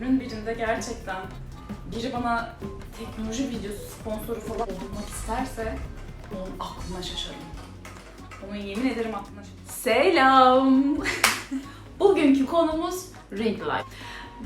günün birinde gerçekten biri bana teknoloji videosu sponsoru falan olmak isterse onun aklına şaşarım. Onu yemin ederim aklına şaşarım. Selam! Bugünkü konumuz ring light.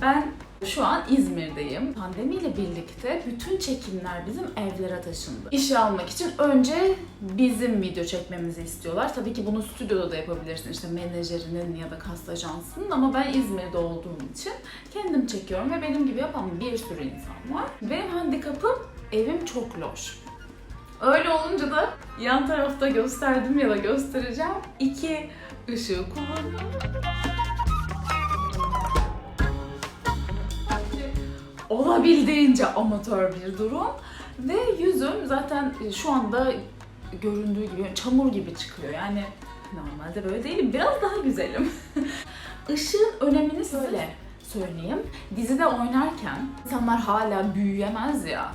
Ben şu an İzmir'deyim. Pandemiyle birlikte bütün çekimler bizim evlere taşındı. İşe almak için önce bizim video çekmemizi istiyorlar. Tabii ki bunu stüdyoda da yapabilirsin. İşte menajerinin ya da kast ajansının ama ben İzmir'de olduğum için kendim çekiyorum ve benim gibi yapan bir sürü insan var. Benim handikapım evim çok loş. Öyle olunca da yan tarafta gösterdim ya da göstereceğim iki ışığı kullanıyorum. Olabildiğince amatör bir durum ve yüzüm zaten şu anda göründüğü gibi çamur gibi çıkıyor. Yani normalde böyle değilim. Biraz daha güzelim. Işığın önemini şöyle söyleyeyim. Dizide oynarken insanlar hala büyüyemez ya.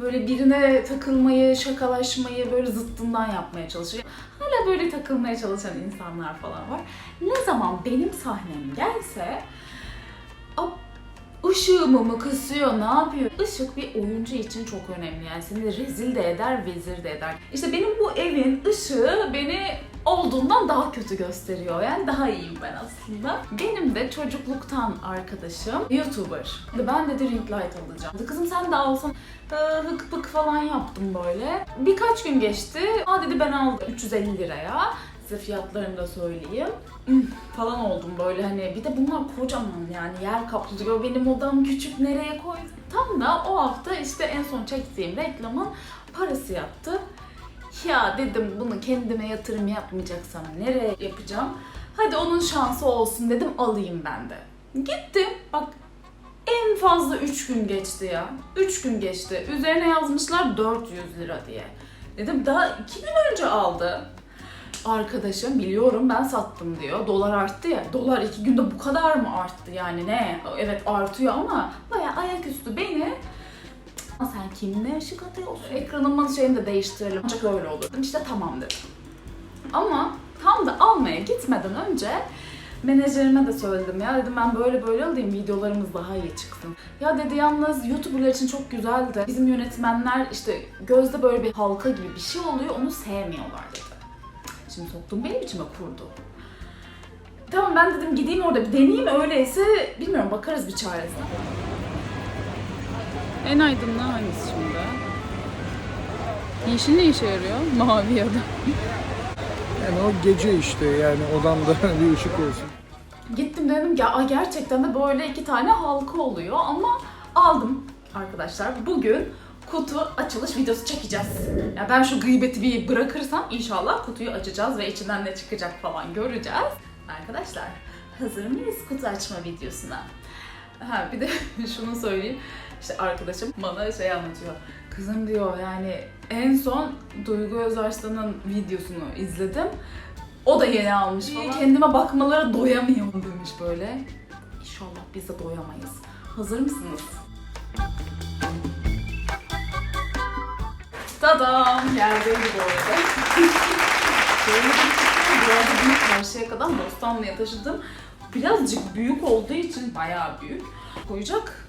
Böyle birine takılmayı, şakalaşmayı böyle zıttından yapmaya çalışıyor. Hala böyle takılmaya çalışan insanlar falan var. Ne zaman benim sahnem gelse Işığımı mı kısıyor, ne yapıyor? Işık bir oyuncu için çok önemli. Yani seni rezil de eder, vezir de eder. İşte benim bu evin ışığı beni olduğundan daha kötü gösteriyor. Yani daha iyiyim ben aslında. Benim de çocukluktan arkadaşım YouTuber. Ben de ring light alacağım. Kızım sen de alsan Ee, hık pık falan yaptım böyle. Birkaç gün geçti. Aa dedi ben aldım 350 liraya. Size fiyatlarını da söyleyeyim. Falan oldum böyle hani. Bir de bunlar kocaman yani yer kaplıyor. Benim odam küçük nereye koy? Tam da o hafta işte en son çektiğim reklamın parası yattı. Ya dedim bunu kendime yatırım yapmayacaksam nereye yapacağım? Hadi onun şansı olsun dedim alayım ben de. Gittim. Bak en fazla 3 gün geçti ya. 3 gün geçti. Üzerine yazmışlar 400 lira diye. Dedim daha 2 gün önce aldı arkadaşım biliyorum ben sattım diyor. Dolar arttı ya. Dolar iki günde bu kadar mı arttı yani ne? Evet artıyor ama baya ayaküstü beni "Aa, sen kimle ışık atıyorsun? Ekranımın şeyini de değiştirelim. Ancak öyle olur. İşte tamam dedim. Ama tam da almaya gitmeden önce menajerime de söyledim ya dedim ben böyle böyle alayım videolarımız daha iyi çıksın. Ya dedi yalnız YouTuber'lar için çok güzeldi. Bizim yönetmenler işte gözde böyle bir halka gibi bir şey oluyor onu sevmiyorlar dedi. Şimdi soktum benim içime kurdu. Tamam ben dedim gideyim orada bir deneyeyim öyleyse bilmiyorum bakarız bir çaresine. En aydınlığı hangisi şimdi? Yeşil ne işe yarıyor? Mavi ya da. Yani o gece işte yani odamda bir ışık olsun. Gittim dedim ya "Aa, gerçekten de böyle iki tane halka oluyor ama aldım arkadaşlar. Bugün kutu açılış videosu çekeceğiz. Ya ben şu gıybeti bir bırakırsam inşallah kutuyu açacağız ve içinden ne çıkacak falan göreceğiz. Arkadaşlar hazır mıyız kutu açma videosuna? Ha bir de şunu söyleyeyim. İşte arkadaşım bana şey anlatıyor. Kızım diyor yani en son Duygu Özarslan'ın videosunu izledim. O da yeni almış falan. Kendime bakmalara doyamıyorum demiş böyle. İnşallah biz de doyamayız. Hazır mısınız? Tadam! Geldiydi bu arada. Bu arada büyük karşıya kadar Bostanlı'ya taşıdım. Birazcık büyük olduğu için bayağı büyük. Koyacak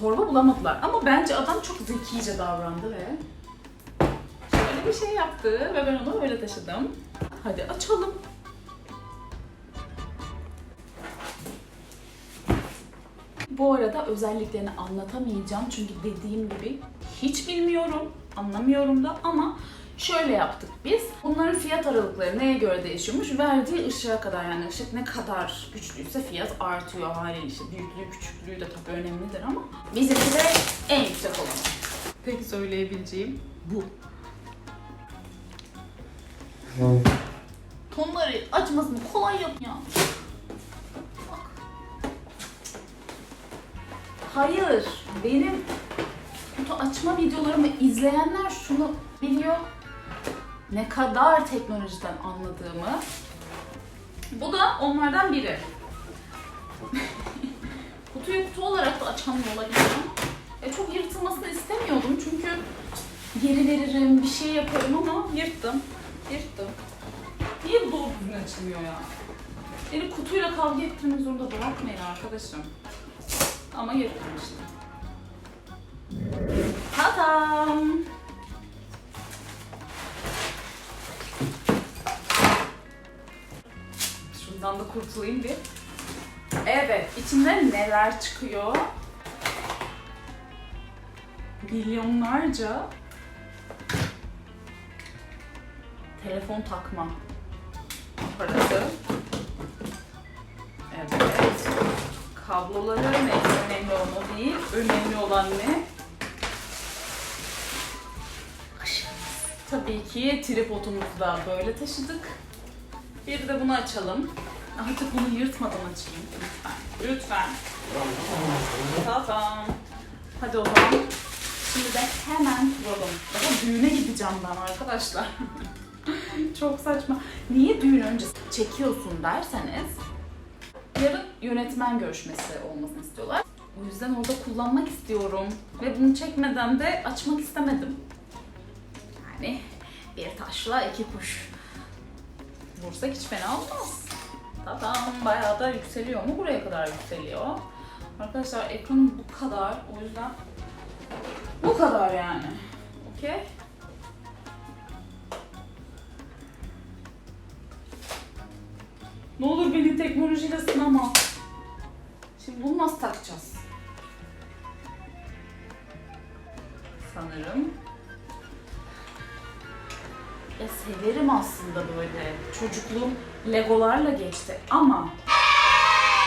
torba bulamadılar. Ama bence adam çok zekice davrandı ve şöyle bir şey yaptı ve ben onu öyle taşıdım. Hadi açalım. Bu arada özelliklerini anlatamayacağım çünkü dediğim gibi hiç bilmiyorum, anlamıyorum da ama şöyle yaptık biz. Bunların fiyat aralıkları neye göre değişiyormuş? Verdiği ışığa kadar yani ışık ne kadar güçlüyse fiyat artıyor haliyle işte büyüklüğü küçüklüğü de tabii önemlidir ama bizimki de en yüksek olanı. Tek söyleyebileceğim bu. Tonları açmasını kolay yap ya. Bak. Hayır, benim kutu açma videolarımı izleyenler şunu biliyor. Ne kadar teknolojiden anladığımı. Bu da onlardan biri. Kutuyu kutu olarak da açamıyor olabilirim e, çok yırtılmasını istemiyordum çünkü geri veririm, bir şey yaparım ama yırttım. Yırttım. Niye bu doğru düzgün açılmıyor ya? Beni kutuyla kavga ettirmek zorunda bırakmayın arkadaşım. Ama yırtmıştım. Tatam! Şundan da kurtulayım bir. Evet, içinden neler çıkıyor? Milyonlarca telefon takma aparatı. Evet. Kabloları neyse önemli olan değil. Önemli olan ne? Tabii ki tripodumuzu da böyle taşıdık. Bir de bunu açalım. Artık bunu yırtmadan açayım lütfen. Lütfen. Tamam. Hadi o zaman. Şimdi de hemen kuralım. Daha düğüne gideceğim ben arkadaşlar. Çok saçma. Niye düğün öncesi çekiyorsun derseniz yarın yönetmen görüşmesi olmasını istiyorlar. O yüzden orada kullanmak istiyorum. Ve bunu çekmeden de açmak istemedim. Yani bir taşla iki kuş. Vursak hiç fena olmaz. Tamam bayağı da yükseliyor mu? Buraya kadar yükseliyor. Arkadaşlar ekranım bu kadar. O yüzden bu kadar yani. Okey. Ne olur beni teknolojiyle sınama. Şimdi bunu nasıl takacağız? Sanırım. Ya severim aslında böyle. Çocukluğum legolarla geçti ama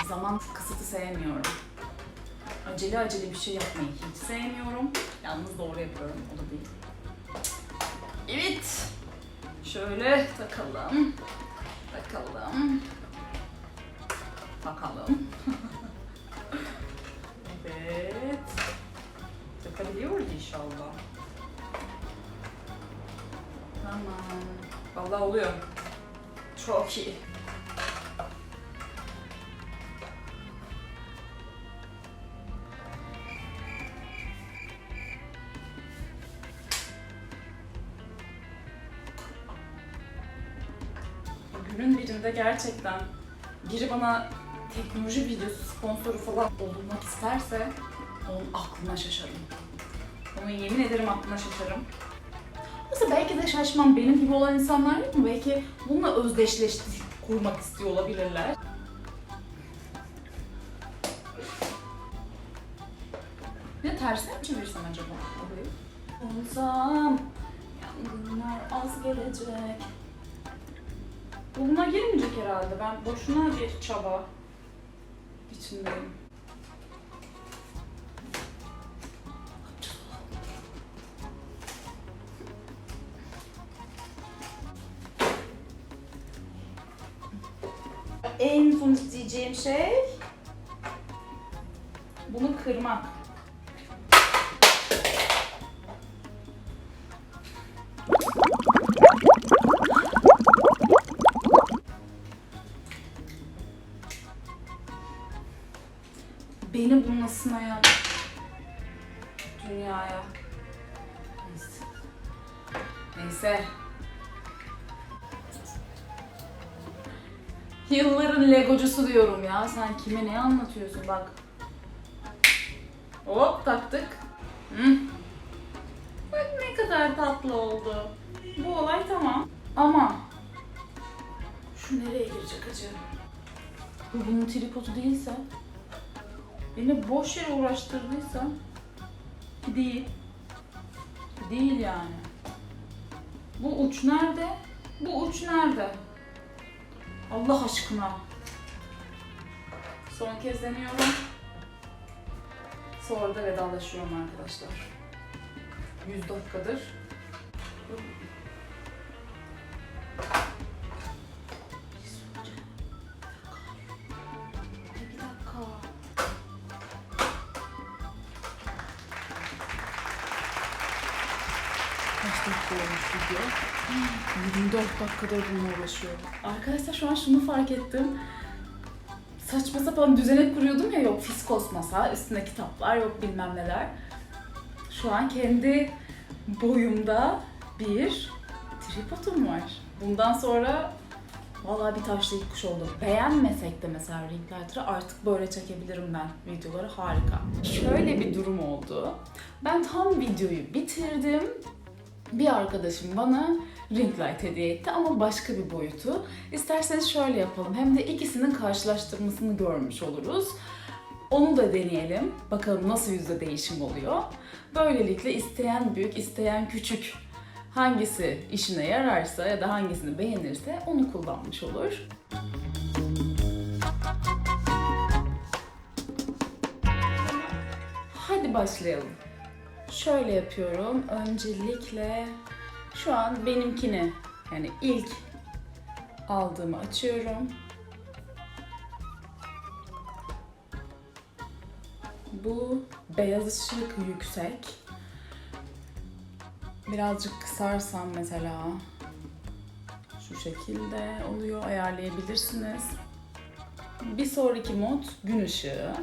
zaman kısıtı sevmiyorum. Acele acele bir şey yapmayı hiç sevmiyorum. Yalnız doğru yapıyorum, o da değil. Evet. Şöyle takalım. Bakalım. Bakalım. evet. Takabiliyoruz inşallah. Tamam. Vallahi oluyor. Çok iyi. Günün birinde gerçekten biri bana teknoloji videosu sponsoru falan olmak isterse onun aklına şaşarım. Onu yemin ederim aklına şaşarım. Mesela belki de şaşmam benim gibi olan insanlar yok mu? Belki bununla özdeşleşti kurmak istiyor olabilirler. Ne tersine mi çevirsem acaba? Olsam yangınlar az gelecek. Bu buna girmeyecek herhalde. Ben boşuna bir çaba içindeyim. Son isteyeceğim şey bunu kırmak. Beni bununla sınayan dünyaya. Neyse. Neyse. Yılların legocusu diyorum ya. Sen kime ne anlatıyorsun bak. Hop taktık. Hı. Bak ne kadar tatlı oldu. Bu olay tamam. Ama şu nereye girecek acaba? Bu bunun tripodu değilse beni boş yere uğraştırdıysa değil. Değil yani. Bu uç nerede? Bu uç nerede? Allah aşkına. Son kez deniyorum. Sonra da vedalaşıyorum arkadaşlar. 100 dakikadır. Kaç dakika video? 24 dakikadır bununla uğraşıyorum. Arkadaşlar şu an şunu fark ettim. Saçma sapan düzenek kuruyordum ya yok fiskos masa, üstünde kitaplar, yok bilmem neler. Şu an kendi boyumda bir tripodum var. Bundan sonra Vallahi bir taşla iki kuş oldu. Beğenmesek de mesela ring lighter'ı artık böyle çekebilirim ben. Videoları harika. Şöyle bir durum oldu. Ben tam videoyu bitirdim. Bir arkadaşım bana ring light hediye etti ama başka bir boyutu. İsterseniz şöyle yapalım. Hem de ikisinin karşılaştırmasını görmüş oluruz. Onu da deneyelim. Bakalım nasıl yüzde değişim oluyor. Böylelikle isteyen büyük, isteyen küçük hangisi işine yararsa ya da hangisini beğenirse onu kullanmış olur. Hadi başlayalım. Şöyle yapıyorum. Öncelikle şu an benimkini yani ilk aldığımı açıyorum. Bu beyaz ışık yüksek. Birazcık kısarsam mesela şu şekilde oluyor ayarlayabilirsiniz. Bir sonraki mod gün ışığı.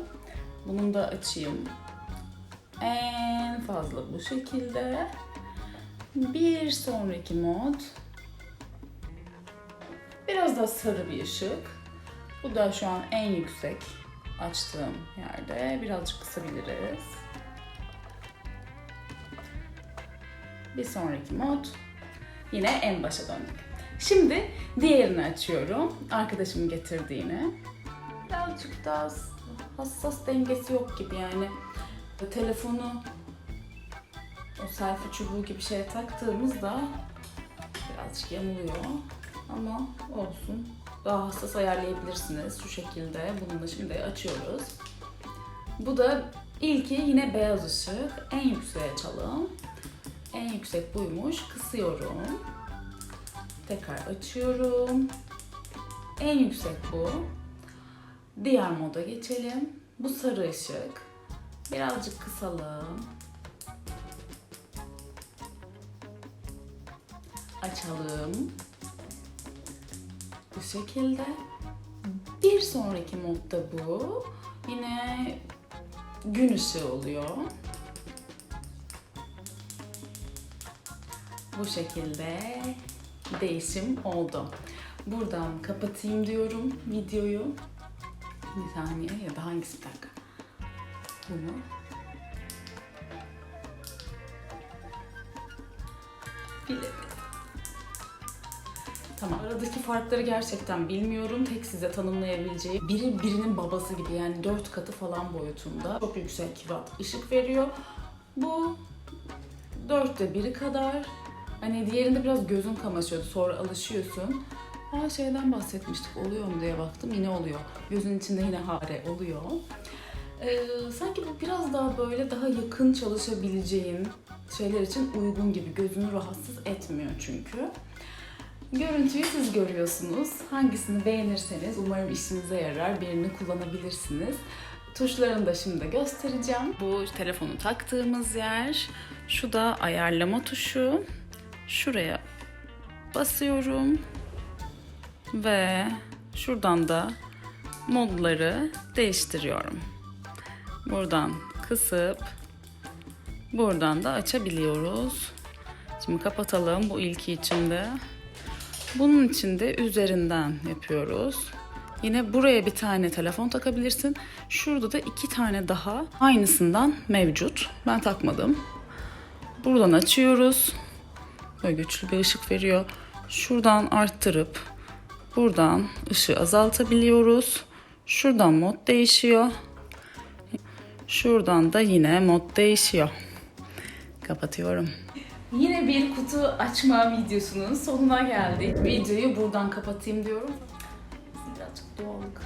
Bunu da açayım. En fazla bu şekilde. Bir sonraki mod biraz daha sarı bir ışık. Bu da şu an en yüksek açtığım yerde. Birazcık kısabiliriz. Bir sonraki mod yine en başa döndük. Şimdi diğerini açıyorum. Arkadaşımın getirdiğini. Birazcık daha hassas dengesi yok gibi yani. Telefonu o selfie çubuğu gibi şeye taktığımızda birazcık yamuluyor. Ama olsun. Daha hassas ayarlayabilirsiniz şu şekilde. Bunu da şimdi açıyoruz. Bu da ilki yine beyaz ışık. En yükseğe açalım. En yüksek buymuş. Kısıyorum. Tekrar açıyorum. En yüksek bu. Diğer moda geçelim. Bu sarı ışık. Birazcık kısalım. Açalım. Bu şekilde. Bir sonraki modda bu. Yine gün ışığı oluyor. Bu şekilde değişim oldu. Buradan kapatayım diyorum videoyu. Bir saniye ya da hangisi bir dakika. Bunu. Tamam. Aradaki farkları gerçekten bilmiyorum. Tek size tanımlayabileceği biri birinin babası gibi yani dört katı falan boyutunda. Çok yüksek watt ışık veriyor. Bu dörtte biri kadar. Hani diğerinde biraz gözün kamaşıyordu. Sonra alışıyorsun. Aa şeyden bahsetmiştik. Oluyor mu diye baktım. Yine oluyor. Gözün içinde yine hare oluyor. Ee, sanki bu biraz daha böyle daha yakın çalışabileceğin şeyler için uygun gibi. Gözünü rahatsız etmiyor çünkü. Görüntüyü siz görüyorsunuz. Hangisini beğenirseniz umarım işinize yarar. Birini kullanabilirsiniz. Tuşlarını da şimdi göstereceğim. Bu telefonu taktığımız yer. Şu da ayarlama tuşu. Şuraya basıyorum. Ve şuradan da modları değiştiriyorum. Buradan kısıp buradan da açabiliyoruz. Şimdi kapatalım bu ilki içinde. Bunun için de üzerinden yapıyoruz. Yine buraya bir tane telefon takabilirsin. Şurada da iki tane daha aynısından mevcut. Ben takmadım. Buradan açıyoruz. Böyle güçlü bir ışık veriyor. Şuradan arttırıp buradan ışığı azaltabiliyoruz. Şuradan mod değişiyor. Şuradan da yine mod değişiyor. Kapatıyorum. Yine bir kutu açma videosunun sonuna geldik. Videoyu buradan kapatayım diyorum. Birazcık doğallık.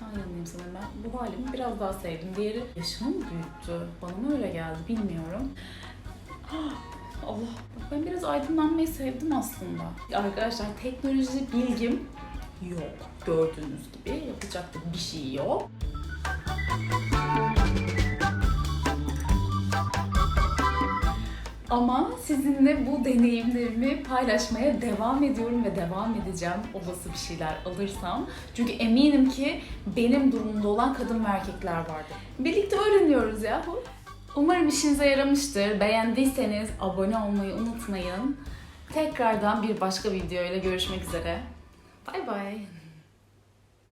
yanayım sanırım ben. Bu halimi biraz daha sevdim. Diğeri yaşımı mı büyüttü? Bana mı öyle geldi bilmiyorum. Ah, Allah. Ben biraz aydınlanmayı sevdim aslında. Arkadaşlar teknoloji bilgim yok. Gördüğünüz gibi yapacak da bir şey yok. Ama sizinle bu deneyimlerimi paylaşmaya devam ediyorum ve devam edeceğim olası bir şeyler alırsam. Çünkü eminim ki benim durumumda olan kadın ve erkekler vardı. Birlikte öğreniyoruz yahu. Umarım işinize yaramıştır. Beğendiyseniz abone olmayı unutmayın. Tekrardan bir başka videoyla görüşmek üzere. Bay bay.